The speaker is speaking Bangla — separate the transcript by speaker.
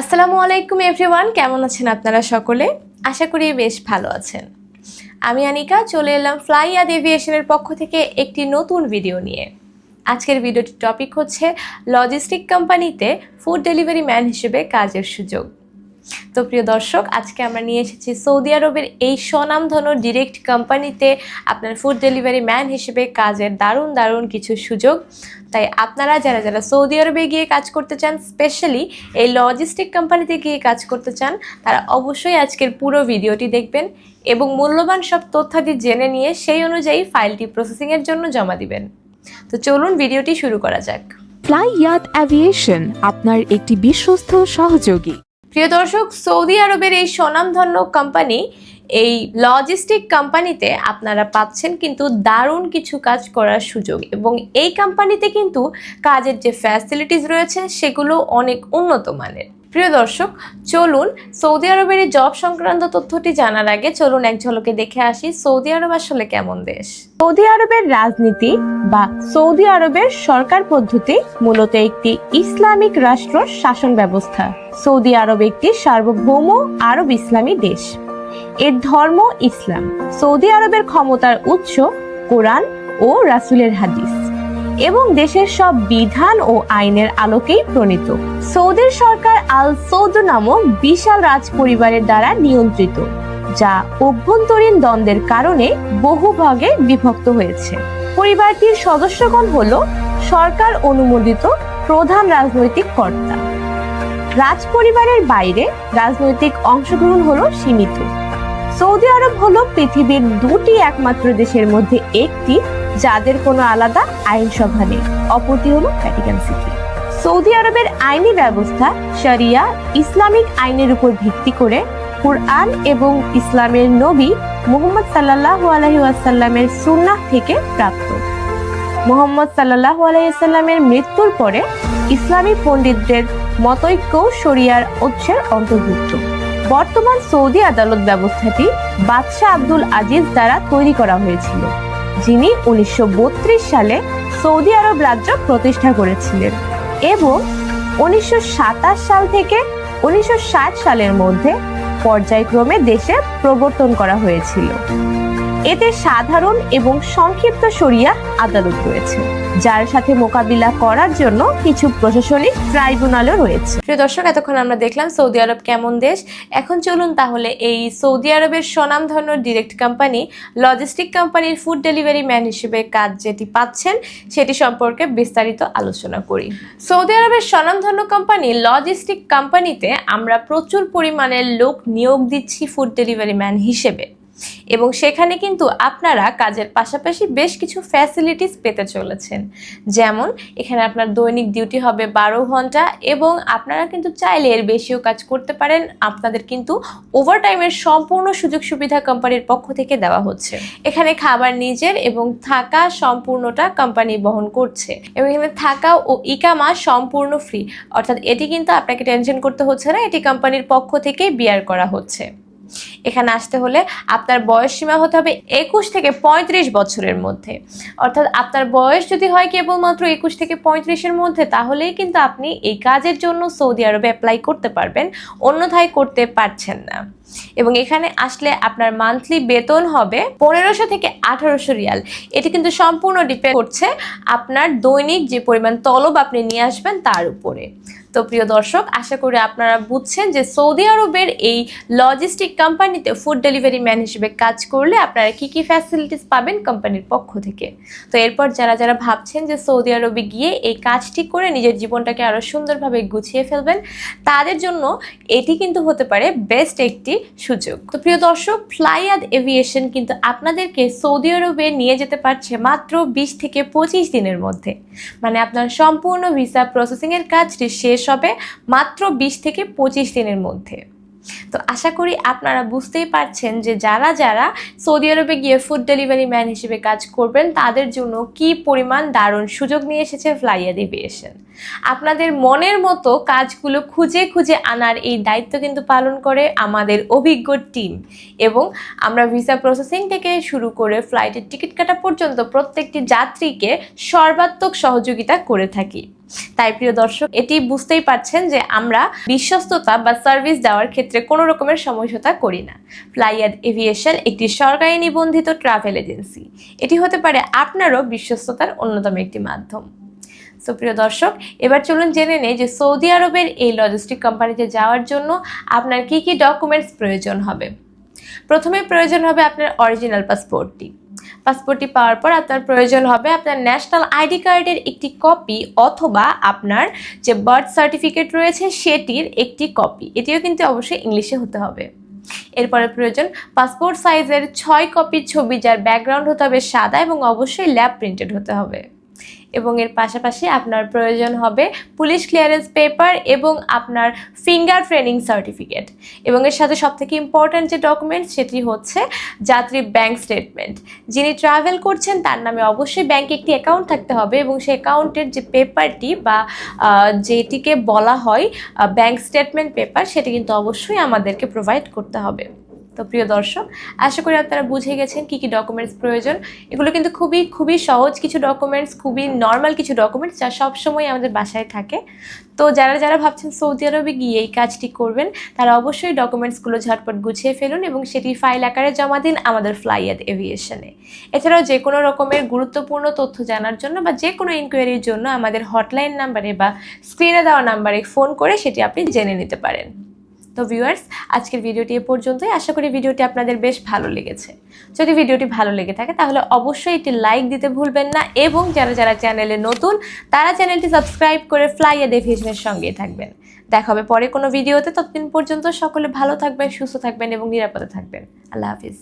Speaker 1: আসসালামু আলাইকুম এভরিওয়ান, কেমন আছেন আপনারা সকলে? আশা করি বেশ ভালো আছেন। আমি আনিকা, চলে এলাম ফ্লাই আদ এভিয়েশনের পক্ষ থেকে একটি নতুন ভিডিও নিয়ে। আজকের ভিডিওটির টপিক হচ্ছে লজিস্টিক কোম্পানিতে ফুড ডেলিভারি ম্যান হিসেবে কাজের সুযোগ। তো প্রিয় দর্শক, আজকে আমরা নিয়ে এসেছি সৌদি আরবের এই স্বনামধন্য ডিরেক্ট কোম্পানিতে আপনার ফুড ডেলিভারি ম্যান হিসেবে কাজের দারুণ দারুণ কিছু সুযোগ। তাই আপনারা যারা যারা সৌদি আরবে গিয়ে কাজ করতে চান স্পেশালি এই লজিস্টিক কোম্পানিতে গিয়ে কাজ করতে চান তারা অবশ্যই আজকের পুরো ভিডিওটি দেখবেন এবং মূল্যবান সব তথ্যাদি জেনে নিয়ে সেই অনুযায়ী ফাইলটি প্রসেসিংয়ের জন্য জমা দিবেন। তো চলুন ভিডিওটি শুরু করা যাক।
Speaker 2: ফ্লাই ইয়াত অ্যাভিয়েশন আপনার একটি বিশ্বস্ত সহযোগী।
Speaker 1: প্রিয় দর্শক সৌদি আরবের এই স্বনামধন্য কোম্পানি এই লজিস্টিক কোম্পানিতে আপনারা পাচ্ছেন কিন্তু দারুণ কিছু কাজ করার সুযোগ এবং এই কোম্পানিতে কিন্তু কাজের যে ফ্যাসিলিটিস রয়েছে সেগুলো অনেক উন্নত মানের। প্রিয় দর্শক, চলুন সৌদি আরবের জব সংক্রান্ত তথ্যটি জানার আগে চলুন এক ঝলকে দেখে আসি সৌদি আরব আসলে কেমন দেশ। সৌদি আরবের রাজনীতি বা সৌদি আরবের সরকার পদ্ধতি মূলত একটি ইসলামিক রাষ্ট্র শাসন ব্যবস্থা। সৌদি আরব একটি সার্বভৌম আরব ইসলামী দেশ। এর ধর্ম ইসলাম। সৌদি আরবের ক্ষমতার উৎস কোরআন ও রাসূলের হাদিস। এবং দেশের সব বিধান ও আইনের আলোকেই প্রণীত। সৌদির সরকার আল সৌদ নামক বিশাল রাজ পরিবারের দ্বারা নিয়ন্ত্রিত, যা অভ্যন্তরীণ দ্বন্দ্বের কারণে বহু ভাগে বিভক্ত হয়েছে। পরিবারটির সদস্যগণ হল সরকার অনুমোদিত প্রধান রাজনৈতিক কর্তা। রাজ পরিবারের বাইরে রাজনৈতিক অংশগ্রহণ হলো সীমিত। সৌদি আরব হলো পৃথিবীর দুটি একমাত্র দেশের মধ্যে একটি, যাদের কোনো আলাদা আইনসভা নেই। অপরটি হলো ভ্যাটিকান সিটি সৌদি আরবের আইনি ব্যবস্থা শরিয়া ইসলামিক আইনের উপর ভিত্তি করে কুরআন এবং ইসলামের নবী মুহাম্মদ সাল্লাল্লাহু আলাইহি ওয়াসাল্লামের সুন্নাহ থেকে প্রাপ্ত। মোহাম্মদ সাল্লাল্লাহু আলাইসাল্লামের মৃত্যুর পরে ইসলামী পণ্ডিতদের মতৈক্য শরিয়ার উৎসের অন্তর্ভুক্ত। বর্তমান সৌদি আদালত ব্যবস্থাটি বাদশাহ আব্দুল আজিজ দ্বারা তৈরি করা হয়েছিল, যিনি উনিশশো বত্রিশ সালে সৌদি আরব রাজ্য প্রতিষ্ঠা করেছিলেন এবং উনিশশো সাতাশ সাল থেকে উনিশশো ষাট সালের মধ্যে পর্যায়ক্রমে দেশে প্রবর্তন করা হয়েছিল। এতে সাধারণ এবং সংক্ষিপ্ত শরিয়া আদালত রয়েছে, যার সাথে মোকাবিলা করার জন্য কিছু প্রশাসনিক ট্রাইব্যুনালও রয়েছে। প্রিয় দর্শক, এতক্ষণ আমরা দেখলাম সৌদি আরব কেমন দেশ। এখন চলুন তাহলে এই সৌদি আরবের স্বনামধন্য ডিরেক্ট কোম্পানি, লজিস্টিক কোম্পানির ফুড ডেলিভারি ম্যান হিসেবে কাজ যেটি পাচ্ছেন, সেটি সম্পর্কে বিস্তারিত আলোচনা করি। সৌদি আরবের স্বনামধন্য কোম্পানি, লজিস্টিক কোম্পানিতে আমরা প্রচুর পরিমাণে লোক নিয়োগ দিচ্ছি ফুড ডেলিভারি ম্যান হিসেবে। এবং সেখানে কিন্তু আপনারা কাজের পাশাপাশি বেশ কিছু ফ্যাসিলিটিস পেতে চলেছেন। যেমন, এখানে আপনার দৈনিক ডিউটি হবে বারো ঘণ্টা এবং আপনারা কিন্তু চাইলে এর বেশিও কাজ করতে পারেন। আপনাদের কিন্তু ওভারটাইমের সম্পূর্ণ সুযোগ সুবিধা কোম্পানির পক্ষ থেকে দেওয়া হচ্ছে। এখানে খাবার নিজের এবং থাকা সম্পূর্ণটা কোম্পানি বহন করছে। এবং এখানে থাকা ও ইকামা সম্পূর্ণ ফ্রি অর্থাৎ এটি কিন্তু আপনাকে টেনশন করতে হচ্ছে না, এটি কোম্পানির পক্ষ থেকে বিয়ার করা হচ্ছে। এখানে আসতে হলে আপনার বয়স সীমা হতে হবে একুশ থেকে পঁয়ত্রিশ বছরের মধ্যে। অর্থাৎ আপনার বয়স যদি হয় কেবলমাত্র একুশ থেকে পঁয়ত্রিশের মধ্যে, তাহলেই কিন্তু আপনি এই কাজের জন্য সৌদি আরবে অ্যাপ্লাই করতে পারবেন, অন্যথায় করতে পারছেন না। এবং এখানে আসলে আপনার মান্থলি বেতন হবে পনেরোশো থেকে আঠারোশো রিয়াল। এটি কিন্তু সম্পূর্ণ ডিপেন্ড করছে আপনার দৈনিক যে পরিমাণ তলব আপনি নিয়ে আসবেন তার উপরে। তো প্রিয় দর্শক, আশা করি আপনারা বুঝছেন যে সৌদি আরবের এই লজিস্টিক কোম্পানিতে ফুড ডেলিভারি ম্যান হিসেবে কাজ করলে আপনারা কি কি ফ্যাসিলিটিস পাবেন কোম্পানির পক্ষ থেকে। তো এরপর যারা যারা ভাবছেন যে সৌদি আরবে গিয়ে এই কাজটি করে নিজের জীবনটাকে আরও সুন্দরভাবে গুছিয়ে ফেলবেন, তাদের জন্য এটি কিন্তু হতে পারে বেস্ট একটি সুযোগ। তো প্রিয় দর্শক ফ্লাইয়াদ এভিয়েশন কিন্তু আপনাদেরকে সৌদি আরবে নিয়ে যেতে পারছে মাত্র বিশ থেকে পঁচিশ দিনের মধ্যে। মানে আপনার সম্পূর্ণ ভিসা প্রসেসিংয়ের কাজটি শেষ হবে মাত্র বিশ থেকে পঁচিশ দিনের মধ্যে। তো আশা করি আপনারা বুঝতেই পারছেন যে যারা যারা সৌদি আরবে গিয়ে ফুড ডেলিভারি ম্যান হিসেবে কাজ করবেন, তাদের জন্য কি পরিমাণ দারুণ সুযোগ নিয়ে এসেছে ফ্লাইয়াদ এভিয়েশন আপনাদের মনের মতো কাজগুলো খুঁজে খুঁজে আনার এই দায়িত্ব কিন্তু পালন করে আমাদের অভিজ্ঞ টিম এবং আমরা ভিসা প্রসেসিং থেকে শুরু করে ফ্লাইটের টিকিট কাটা পর্যন্ত প্রত্যেকটি যাত্রীকে সর্বাত্মক সহযোগিতা করে থাকি। তাই প্রিয় দর্শক, এটি বুঝতেই পারছেন যে আমরা বিশ্বস্ততা বা সার্ভিস দেওয়ার ক্ষেত্রে কোনো রকমের সমঝোতা করি না। ফ্লাইয়াদ এভিয়েশন একটি সরকারি নিবন্ধিত ট্রাভেল এজেন্সি এটি হতে পারে আপনারও বিশ্বস্ততার অন্যতম একটি মাধ্যম। সো প্রিয় দর্শক, এবার চলুন জেনে নেই যে সৌদি আরবের এই লজিস্টিক কোম্পানিতে যাওয়ার জন্য আপনার কি কি ডকুমেন্টস প্রয়োজন হবে। প্রথমে প্রয়োজন হবে আপনার অরিজিনাল পাসপোর্টটি পাসপোর্টটি পাওয়ার পর আপনার প্রয়োজন হবে আপনার ন্যাশনাল আইডি কার্ডের একটি কপি অথবা আপনার যে বার্থ সার্টিফিকেট রয়েছে সেটির একটি কপি এটিও কিন্তু অবশ্যই ইংলিশে হতে হবে। এরপরে প্রয়োজন পাসপোর্ট সাইজের ছয় কপির ছবি, যার ব্যাকগ্রাউন্ড হতে হবে সাদা এবং অবশ্যই ল্যাব প্রিন্টেড হতে হবে। এবং এর পাশাপাশি আপনার প্রয়োজন হবে পুলিশ ক্লিয়ারেন্স পেপার এবং আপনার ফিঙ্গার ট্রেনিং সার্টিফিকেট এবং এর সাথে সবথেকে ইম্পর্ট্যান্ট যে ডকুমেন্ট সেটি হচ্ছে যাত্রী ব্যাংক স্টেটমেন্ট যিনি ট্রাভেল করছেন, তার নামে অবশ্যই ব্যাংকে একটি অ্যাকাউন্ট থাকতে হবে এবং সেই অ্যাকাউন্টের যে পেপারটি বা যেটিকে বলা হয় ব্যাংক স্টেটমেন্ট পেপার সেটি কিন্তু অবশ্যই আমাদেরকে প্রোভাইড করতে হবে। তো প্রিয় দর্শক, আশা করি আপনারা বুঝে গেছেন কী কী ডকুমেন্টস প্রয়োজন। এগুলো কিন্তু খুবই খুবই সহজ কিছু ডকুমেন্টস খুবই নর্মাল কিছু ডকুমেন্টস যা সবসময় আমাদের বাসায় থাকে। তো যারা যারা ভাবছেন সৌদি আরবে গিয়ে এই কাজটি করবেন, তারা অবশ্যই ডকুমেন্টসগুলো ঝটপট গুছিয়ে ফেলুন এবং সেটি ফাইল আকারে জমা দিন আমাদের ফ্লাইয়াদ এভিয়েশনে এছাড়াও যে কোনো রকমের গুরুত্বপূর্ণ তথ্য জানার জন্য বা যে কোনো ইনকোয়ারির জন্য আমাদের হটলাইন নাম্বারে বা স্ক্রিনে দেওয়া নাম্বারে ফোন করে সেটি আপনি জেনে নিতে পারেন। তো ভিউয়ার্স আজকের ভিডিওটি এ পর্যন্তই। আশা করি ভিডিওটি আপনাদের বেশ ভালো লেগেছে। যদি ভিডিওটি ভালো লেগে থাকে, তাহলে অবশ্যই একটি লাইক দিতে ভুলবেন না এবং যারা যারা চ্যানেলে নতুন, তারা চ্যানেলটি সাবস্ক্রাইব করে ফ্লাইয়া ডেভিশনের সঙ্গেই থাকবেন। দেখা হবে পরে কোনো ভিডিওতে ততদিন পর্যন্ত সকলে ভালো থাকবেন, সুস্থ থাকবেন এবং নিরাপদে থাকবেন। আল্লাহ হাফিজ।